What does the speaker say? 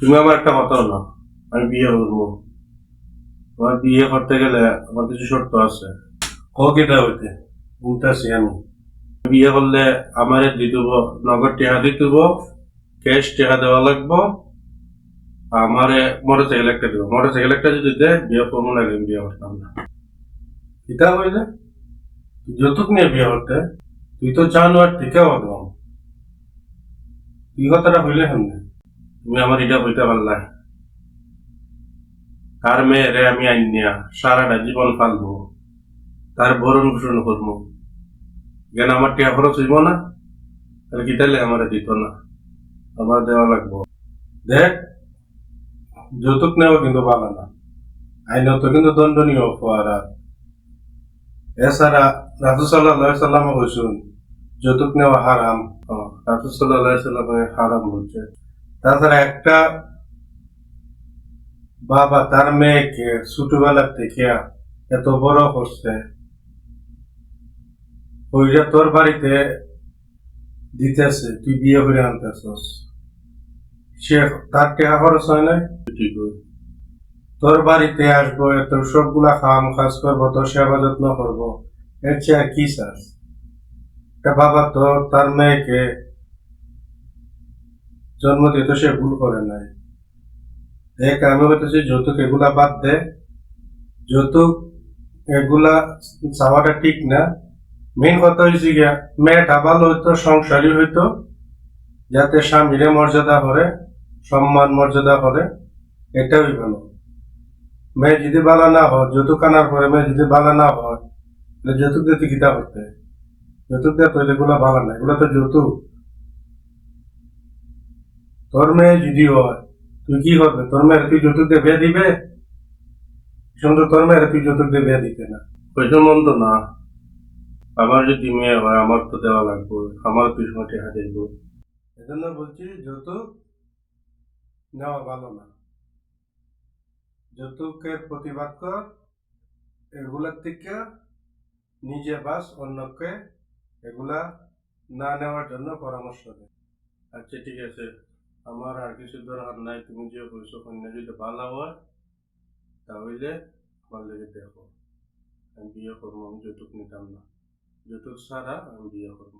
তুমি আমার একটা কথা না আমি বিয়ে করব। তোমার বিয়ে করতে গেলে আমার কিছু শর্ত আছে। হোক এটা হইতে? বুঝতেছি আমি। বিয়ে করলে আমার দিতে হব, নগদ টেহা দিতে হব, ক্যাশ টেহা দেওয়া লাগবো। আমারে মোটর সাইকেল একটা দিব। মোটর সাইকেল একটা যদি দে বিয়ে করব না বিয়ে করতাম না। এটা হইলে যৌতুক নিয়ে বিয়ে করতে তুই তো জানোয়ার থেকে অদম তুই কথাটা হইলে কেমনে? তুমি আমার এটা হইতে পারলা। তার মেয়েরে আমি আইনিয়া সারাটা জীবন পালবো। তার ভরণ পোষণ করব। কেন আমার টিয়া খরচ হইব না? তাহলে কি তাহলে আমার দিত না? আমার দেওয়া লাগবো। দেখ, যৌতুক নেওয়া কিন্তু ভালো না। আইনত কিন্তু দণ্ডনীয় অপরাধ এছাড়া রাজু সাল্লাহ সাল্লাম কইসুন যৌতুক নেওয়া হারাম। রাজু সাল্লাহ সাল্লাম হারাম বলছে। তাছাড়া একটা বাবা তার মেয়েকে ছোটবেলা থেকে এত বড় করছে ওইটা তোর বাড়িতে দিতেছে তুই বিয়ে করে আনতেছস। সে তার টাকা খরচ হয় না ঠিক তোর বাড়িতে আসব এত সবগুলা খাম কাজ করব তোর সেবা যত্ন করব এর চেয়ে কি চাস? বাবা তো তার মেয়েকে জন্ম দিতে সে ভুল করে নাই। দেখ আমি বলতেছি যৌতুক এগুলা বাদ দে। যৌতুক এগুলা চাওয়াটা ঠিক না। মেন কথা হয়েছে গিয়া, মেয়েটা ভালো হইতো, সংসারী হইতো, যাতে স্বামীরে মর্যাদা করে, সম্মান মর্যাদা করে, এটাই ভালো। মেয়ে যদি বালা না হয়, যৌতুক আনার পরে মেয়ে যদি বালা না হয়, তাহলে যৌতুক দিতে গীতা করতে? যৌতুক দেওয়া তো এগুলো বালা না, এগুলো তো যৌতুক। তোর মেয়ে যদি হয় তুই কি করবে তোর মেয়ের তুই যৌতুক দিয়ে বিয়ে দিবে? সুন্দর তোর মেয়ের তুই যৌতুক দিয়ে বিয়ে দিতে না। পয়সা মন্দ না। আমার যদি মেয়ে হয় আমার তো দেওয়া লাগবে। আমার টাকা দেখব এজন্য বলছি যৌতুক নেওয়া ভালো না। যৌতুকের প্রতিবাদ কর এগুলার থেকে নিজে বাস অন্যকে এগুলা না নেওয়ার জন্য পরামর্শ দে। আচ্ছা ঠিক আছে। আমার আর কিছু দরকার নাই, তুমি যে বলছো কন্যা যদি ভালো হয়, তাহলে আমার লেগে দেখো। আমি বিয়ে করব, আমি যৌতুক নিতাম না। যৌতুক ছাড়া আমি বিয়ে করব